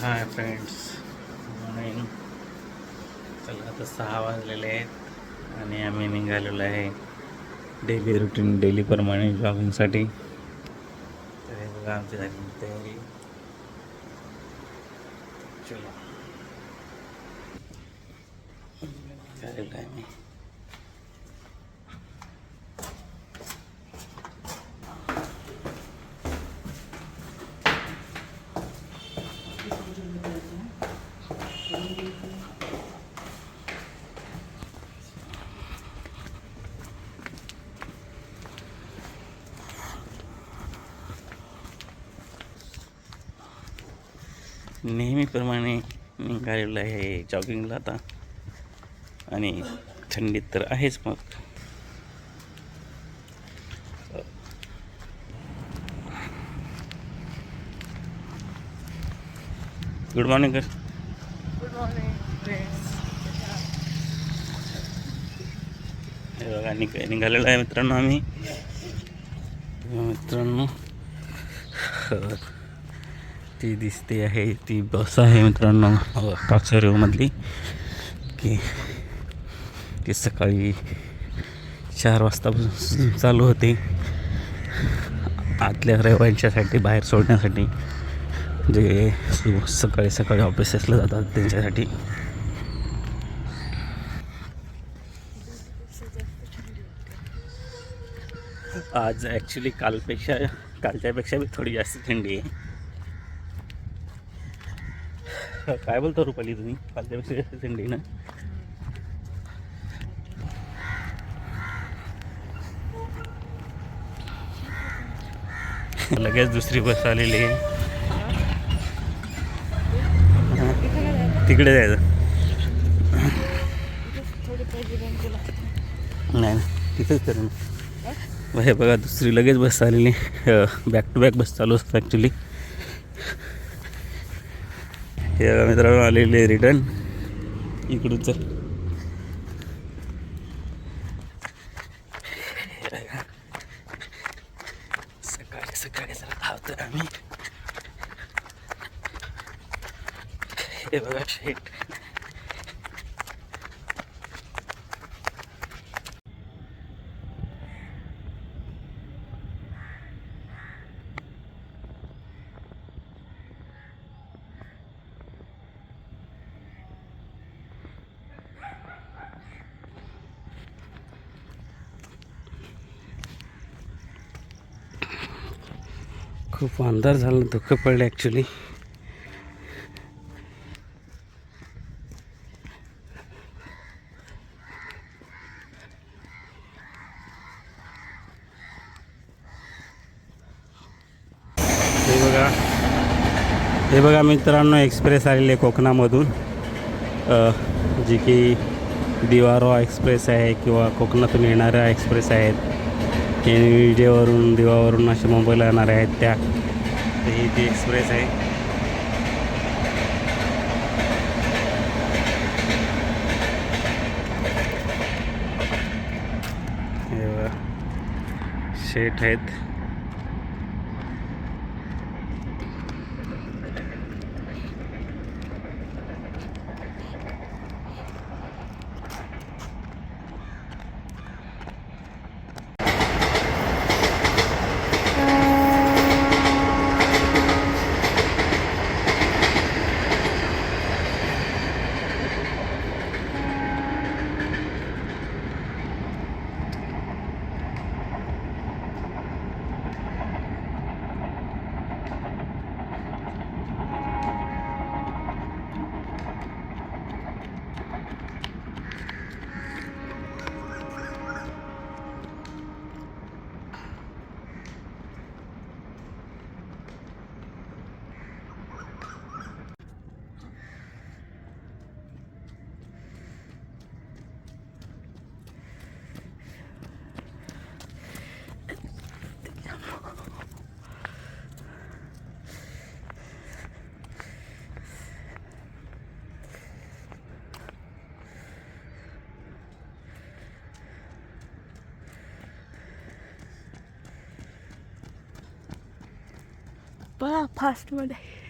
Hi friends morning. चला आता सहा वाजलेले आहेत आणि आम्ही निघालेलो आहे डेली रुटीन डेलीप्रमाणे जॉगिंगसाठी. तर हे बघा आमची झाली तयारी. चला. चालेल टायमिंग नेहमीप्रमाणे निघालेलं आहे जॉगिंगला आता. आणि थंडीत तर आहेच मग. गुड मॉर्निंग गुड मॉर्निंग हे बघा निघ निघालेलं आहे मित्रांनो आम्ही. मित्रांनो ती दिसते आहे ती बस आहे मित्रांनो. काकसरेवमधली की ती सकाळी चार वाजतापासून चालू होते. आतल्या रहिवाशांसाठी बाहेर सोडण्यासाठी. जे सकाळी सकाळी ऑफिसेसला जातात त्यांच्यासाठी. आज ॲक्च्युली कालपेक्षा कालच्यापेक्षा बी थोडी जास्त थंडी आहे. काय बोलता रुपाली तुम्ही? कालच्यापेक्षा जास्त ना? लगेच दुसरी बस आलेली आहे. तिकडे जायचं. नाही ना तिथंच करू ना. हे बघा दुसरी लगेच बस आलेली बॅक टू बॅक बस चालू असतं ॲक्च्युली हे मित्रांनो आलेले रिटर्न इकडून चल. सकाळी सकाळी जरा धावतो आम्ही. हे बघा शेट खूप अंधार झाला धुकं पडलं ॲक्च्युली हे बघा. हे बघा मित्रांनो एक्सप्रेस आलेले आहे कोकणामधून. जी की दिवारो एक्सप्रेस आहे किंवा कोकणातून येणाऱ्या एक्सप्रेस आहेत. एनविजेवरून दिवावरून असे मुंबईला येणाऱ्या आहेत त्या. ही ती एक्सप्रेस आहे. शेठ आहेत. शेट आहेत पळा फास्टमध्ये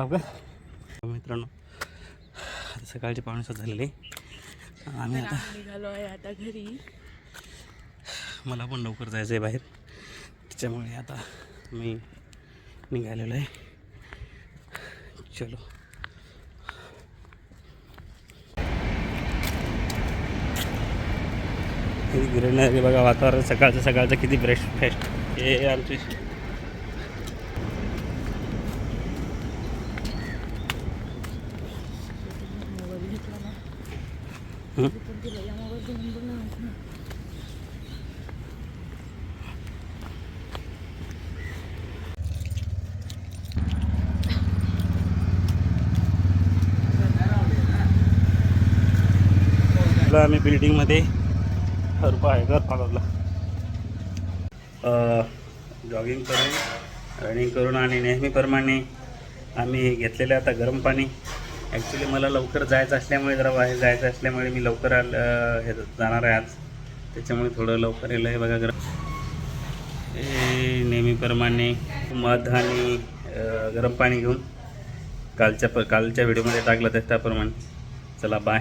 स्टॉप कर मित्रांनो आता सकाळचे सात झालेले. आम्ही आता निघालो आहे आता घरी. मला पण लवकर जायचं आहे बाहेर. त्याच्यामुळे आता मी निघालेलो आहे. चलो. किती ग्रीनरी बघा वातावरण सकाळचं सकाळचं किती ब्रेस्ट फेस्ट हे आमची मोबाईल घेतला ना हं? पण तिला या मोबाईलचा नंबर नाही माहीत ना आलो आम्ही बिल्डिंगमध्ये रुपा आहे घर पाडवला जॉगिंग करून रनिंग करून आणि नेहमीप्रमाणे आम्ही घेतलेलं आता गरम पाणी. ॲक्च्युली मला लवकर जायचं असल्यामुळे जरा बाहेर जायचं असल्यामुळे मी लवकर आल हे जाणार आहे आज. त्याच्यामुळे थोडं लवकर येलं आहे बघा गरम हे नेहमीप्रमाणे मध आणि गरम पाणी घेऊन कालच्या प कालच्या व्हिडिओमध्ये टाकलं त्याप्रमाणे. चला बाय